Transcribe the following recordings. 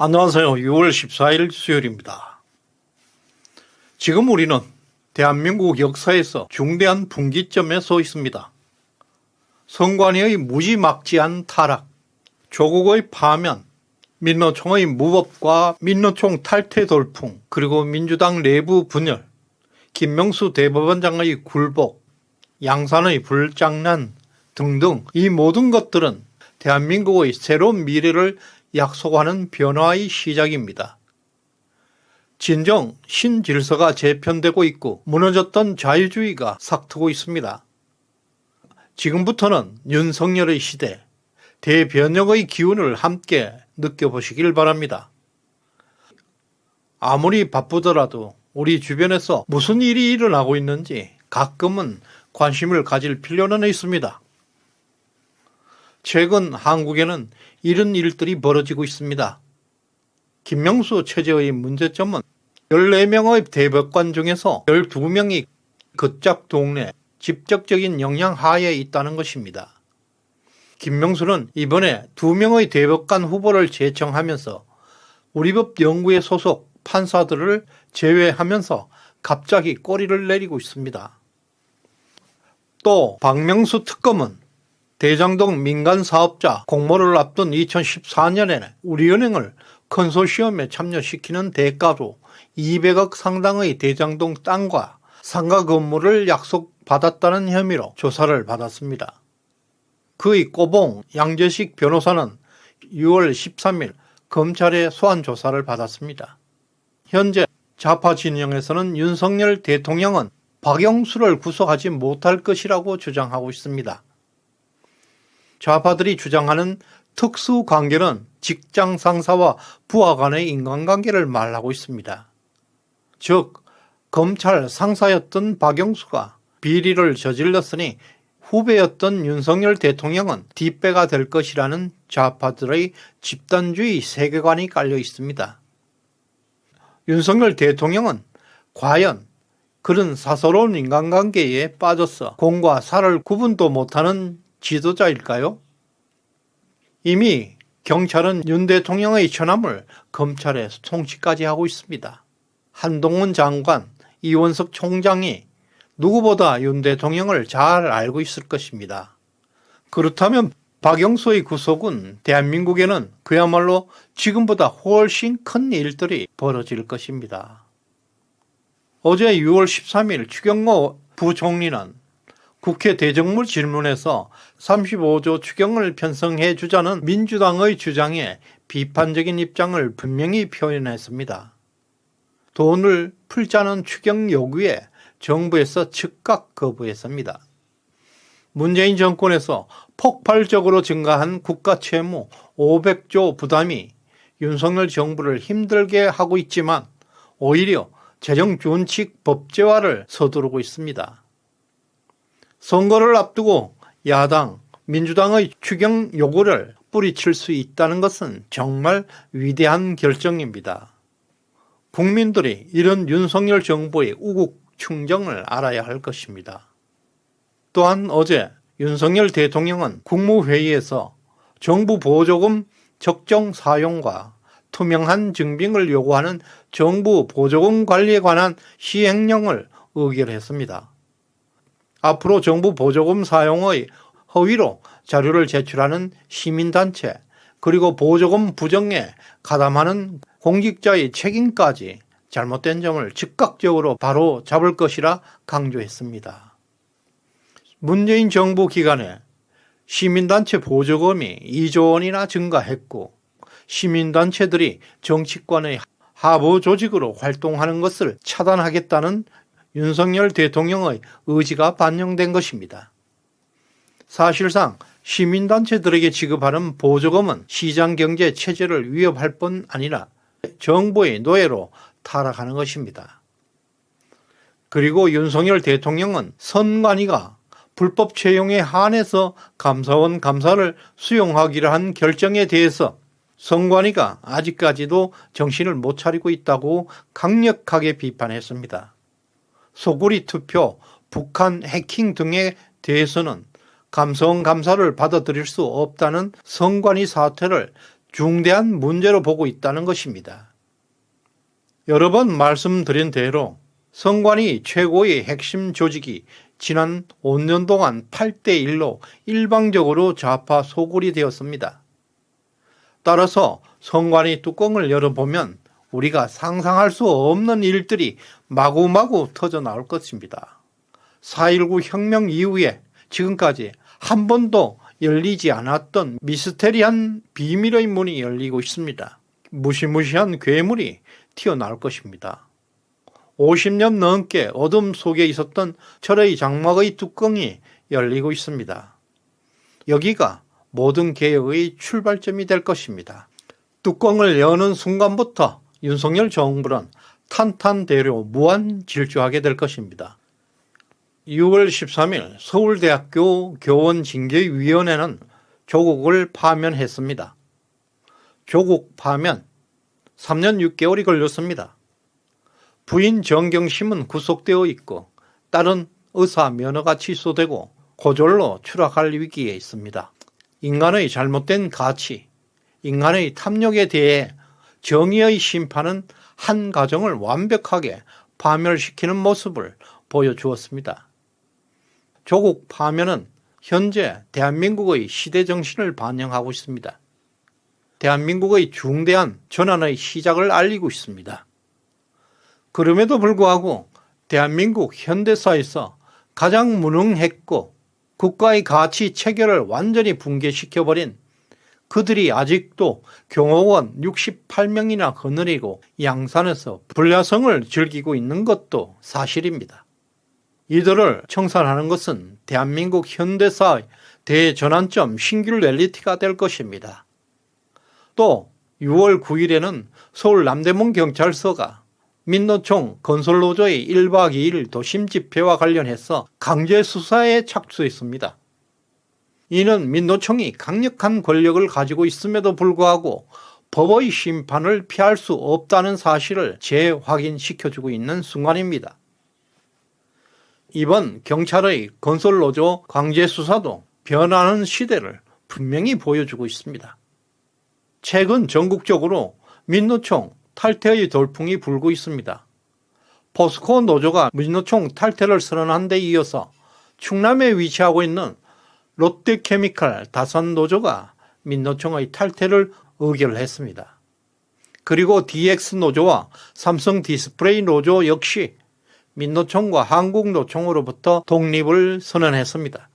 안녕하세요. 6월 14일 수요일입니다. 지금 우리는 대한민국 역사에서 중대한 분기점에 서 있습니다. 선관위의 무지막지한 타락, 조국의 파면, 민노총의 무법과 민노총 탈퇴 돌풍, 그리고 민주당 내부 분열, 김명수 대법원장의 굴복, 양산의 불장난 등등 이 모든 것들은 대한민국의 새로운 미래를 약속하는 변화의 시작입니다. 진정 신질서가 재편되고 있고 무너졌던 자유주의가 삭트고 있습니다. 지금부터는 윤석열의 시대, 대변혁의 기운을 함께 느껴보시길 바랍니다. 아무리 바쁘더라도 우리 주변에서 무슨 일이 일어나고 있는지 가끔은 관심을 가질 필요는 있습니다. 최근 한국에는 이런 일들이 벌어지고 있습니다. 김명수 체제의 문제점은 14명의 대법관 중에서 12명이 걷작 동네 직접적인 영향 하에 있다는 것입니다. 김명수는 이번에 2명의 대법관 후보를 제청하면서 우리법 연구에 소속 판사들을 제외하면서 갑자기 꼬리를 내리고 있습니다. 또 박명수 특검은 대장동 민간 사업자 공모를 앞둔 2014년에는 우리은행을 컨소시엄에 참여시키는 대가로 200억 상당의 대장동 땅과 상가 건물을 약속받았다는 혐의로 조사를 받았습니다. 그의 꼬봉 양재식 변호사는 6월 13일 검찰의 소환 조사를 받았습니다. 현재 좌파 진영에서는 윤석열 대통령은 박영수를 구속하지 못할 것이라고 주장하고 있습니다. 좌파들이 주장하는 특수 관계는 직장 상사와 부하 간의 인간관계를 말하고 있습니다. 즉, 검찰 상사였던 박영수가 비리를 저질렀으니 후배였던 윤석열 대통령은 뒷배가 될 것이라는 좌파들의 집단주의 세계관이 깔려 있습니다. 윤석열 대통령은 과연 그런 사서로운 인간관계에 빠져서 공과 사를 구분도 못하는 지도자일까요? 이미 경찰은 윤 대통령의 처남을 검찰에 통치까지 하고 있습니다. 한동훈 장관, 이원석 총장이 누구보다 윤 대통령을 잘 알고 있을 것입니다. 그렇다면 박영수의 구속은 대한민국에는 그야말로 지금보다 훨씬 큰 일들이 벌어질 것입니다. 어제 6월 13일 추경호 부총리는 국회 대정물 질문에서 35조 추경을 편성해 주자는 민주당의 주장에 비판적인 입장을 분명히 표현했습니다. 돈을 풀자는 추경 요구에 정부에서 즉각 거부했습니다. 문재인 정권에서 폭발적으로 증가한 국가 채무 500조 부담이 윤석열 정부를 힘들게 하고 있지만 오히려 재정 준칙 법제화를 서두르고 있습니다. 선거를 앞두고 야당, 민주당의 추경 요구를 뿌리칠 수 있다는 것은 정말 위대한 결정입니다. 국민들이 이런 윤석열 정부의 우국 충정을 알아야 할 것입니다. 또한 어제 윤석열 대통령은 국무회의에서 정부 보조금 적정 사용과 투명한 증빙을 요구하는 정부 보조금 관리에 관한 시행령을 의결했습니다. 앞으로 정부 보조금 사용의 허위로 자료를 제출하는 시민단체 그리고 보조금 부정에 가담하는 공직자의 책임까지 잘못된 점을 즉각적으로 바로 잡을 것이라 강조했습니다. 문재인 정부 기간에 시민단체 보조금이 2조 원이나 증가했고 시민단체들이 정치권의 하부 조직으로 활동하는 것을 차단하겠다는 윤석열 대통령의 의지가 반영된 것입니다. 사실상 시민단체들에게 지급하는 보조금은 시장경제 체제를 위협할 뿐 아니라 정부의 노예로 타락하는 것입니다. 그리고 윤석열 대통령은 선관위가 불법 채용에 한해서 감사원 감사를 수용하기로 한 결정에 대해서 선관위가 아직까지도 정신을 못 차리고 있다고 강력하게 비판했습니다. 소구리 투표, 북한 해킹 등에 대해서는 감성 감사를 받아들일 수 없다는 선관위 사태를 중대한 문제로 보고 있다는 것입니다. 여러 번 말씀드린 대로 성관이 최고의 핵심 조직이 지난 5년 동안 8대1로 일방적으로 좌파 소굴이 되었습니다. 따라서 성관이 뚜껑을 열어보면 우리가 상상할 수 없는 일들이 마구마구 터져 나올 것입니다. 4.19 혁명 이후에 지금까지 한 번도 열리지 않았던 미스테리한 비밀의 문이 열리고 있습니다. 무시무시한 괴물이 튀어나올 것입니다. 50년 넘게 어둠 속에 있었던 철의 장막의 뚜껑이 열리고 있습니다. 여기가 모든 개혁의 출발점이 될 것입니다. 뚜껑을 여는 순간부터 윤석열 정부는 탄탄대로 무한 질주하게 될 것입니다. 6월 13일 서울대학교 교원징계위원회는 조국을 파면했습니다. 조국 파면 3년 6개월이 걸렸습니다. 부인 정경심은 구속되어 있고 딸은 의사 면허가 취소되고 고졸로 추락할 위기에 있습니다. 인간의 잘못된 가치, 인간의 탐욕에 대해 정의의 심판은 한 가정을 완벽하게 파멸시키는 모습을 보여주었습니다. 조국 파면은 현재 대한민국의 시대 정신을 반영하고 있습니다. 대한민국의 중대한 전환의 시작을 알리고 있습니다. 그럼에도 불구하고 대한민국 현대사에서 가장 무능했고 국가의 가치 체계를 완전히 붕괴시켜버린 그들이 아직도 경호원 68명이나 거느리고 양산에서 불야성을 즐기고 있는 것도 사실입니다. 이들을 청산하는 것은 대한민국 현대사의 대전환점 신규 랠리티가 될 것입니다. 또 6월 9일에는 서울 남대문 경찰서가 민노총 건설노조의 1박 2일 도심 집회와 관련해서 강제 수사에 착수했습니다. 이는 민노총이 강력한 권력을 가지고 있음에도 불구하고 법의 심판을 피할 수 없다는 사실을 재확인시켜주고 있는 순간입니다. 이번 경찰의 건설노조 강제수사도 변하는 시대를 분명히 보여주고 있습니다. 최근 전국적으로 민노총 탈퇴의 돌풍이 불고 있습니다. 포스코 노조가 민노총 탈퇴를 선언한 데 이어서 충남에 위치하고 있는 롯데케미칼 다산 노조가 민노총의 탈퇴를 의결했습니다. 그리고 DX 노조와 삼성 디스플레이 노조 역시 민노총과 한국노총으로부터 독립을 선언했습니다.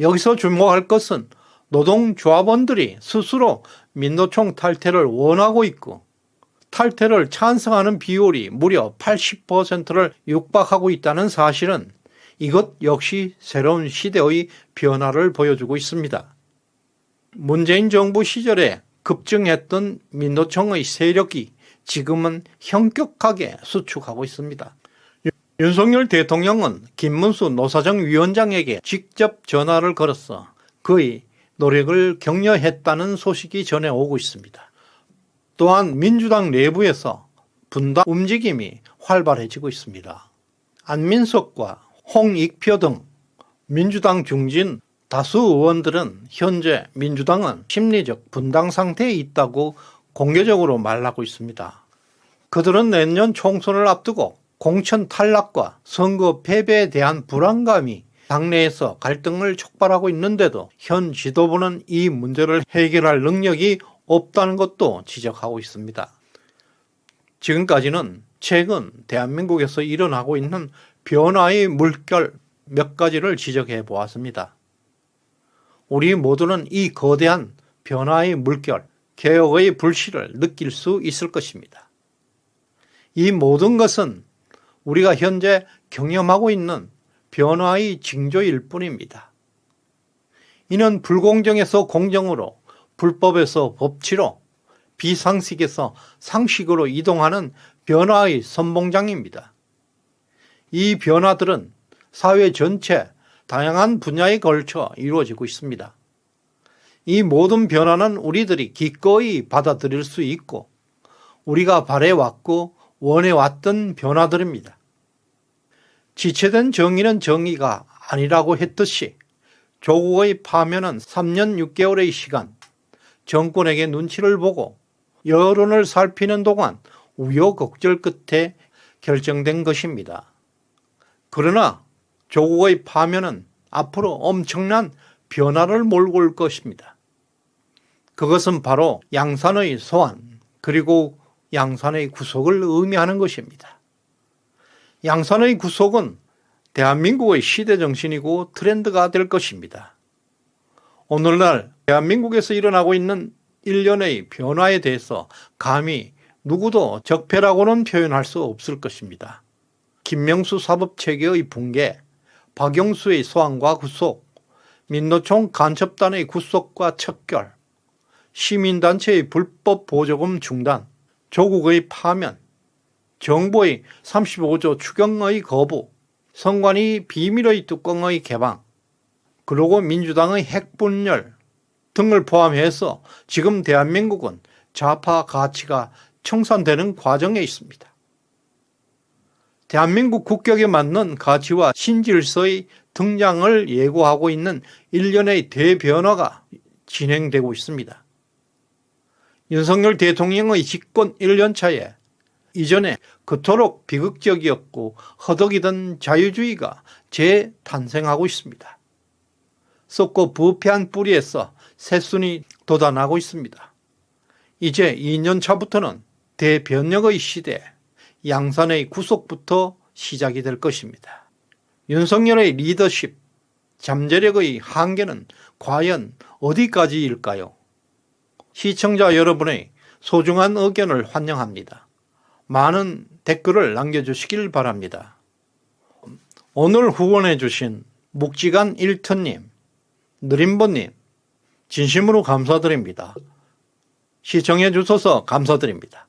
여기서 주목할 것은 노동조합원들이 스스로 민노총 탈퇴를 원하고 있고 탈퇴를 찬성하는 비율이 무려 80%를 육박하고 있다는 사실은 이것 역시 새로운 시대의 변화를 보여주고 있습니다. 문재인 정부 시절에 급증했던 민노총의 세력이 지금은 현격하게 수축하고 있습니다. 윤석열 대통령은 김문수 노사정 위원장에게 직접 전화를 걸어서 그의 노력을 격려했다는 소식이 전해오고 있습니다. 또한 민주당 내부에서 분당 움직임이 활발해지고 있습니다. 안민석과 홍익표 등 민주당 중진 다수 의원들은 현재 민주당은 심리적 분당 상태에 있다고 공개적으로 말하고 있습니다. 그들은 내년 총선을 앞두고 공천 탈락과 선거 패배에 대한 불안감이 당내에서 갈등을 촉발하고 있는데도 현 지도부는 이 문제를 해결할 능력이 없다는 것도 지적하고 있습니다. 지금까지는 최근 대한민국에서 일어나고 있는 변화의 물결 몇 가지를 지적해 보았습니다. 우리 모두는 이 거대한 변화의 물결, 개혁의 불씨를 느낄 수 있을 것입니다. 이 모든 것은 우리가 현재 경험하고 있는 변화의 징조일 뿐입니다. 이는 불공정에서 공정으로, 불법에서 법치로, 비상식에서 상식으로 이동하는 변화의 선봉장입니다. 이 변화들은 사회 전체 다양한 분야에 걸쳐 이루어지고 있습니다. 이 모든 변화는 우리들이 기꺼이 받아들일 수 있고 우리가 바래왔고 원해왔던 변화들입니다. 지체된 정의는 정의가 아니라고 했듯이 조국의 파면은 3년 6개월의 시간, 정권에게 눈치를 보고 여론을 살피는 동안 우여곡절 끝에 결정된 것입니다. 그러나 조국의 파면은 앞으로 엄청난 변화를 몰고 올 것입니다. 그것은 바로 양산의 소환 그리고 양산의 구속을 의미하는 것입니다. 양산의 구속은 대한민국의 시대 정신이고 트렌드가 될 것입니다. 오늘날 대한민국에서 일어나고 있는 일련의 변화에 대해서 감히 누구도 적폐라고는 표현할 수 없을 것입니다. 김명수 사법체계의 붕괴, 박영수의 소환과 구속, 민노총 간첩단의 구속과 척결, 시민단체의 불법 보조금 중단, 조국의 파면, 정부의 35조 추경의 거부, 선관위 비밀의 뚜껑의 개방, 그리고 민주당의 핵분열 등을 포함해서 지금 대한민국은 좌파 가치가 청산되는 과정에 있습니다. 대한민국 국격에 맞는 가치와 신질서의 등장을 예고하고 있는 일련의 대변화가 진행되고 있습니다. 윤석열 대통령의 집권 1년 차에 이전에 그토록 비극적이었고 허덕이던 자유주의가 재탄생하고 있습니다. 썩고 부패한 뿌리에서 새순이 돋아나고 있습니다. 이제 2년 차부터는 대변혁의 시대, 양산의 구속부터 시작이 될 것입니다. 윤석열의 리더십, 잠재력의 한계는 과연 어디까지일까요? 시청자 여러분의 소중한 의견을 환영합니다. 많은 댓글을 남겨주시길 바랍니다. 오늘 후원해 주신 묵지간 1터님, 느림보님, 진심으로 감사드립니다. 시청해 주셔서 감사드립니다.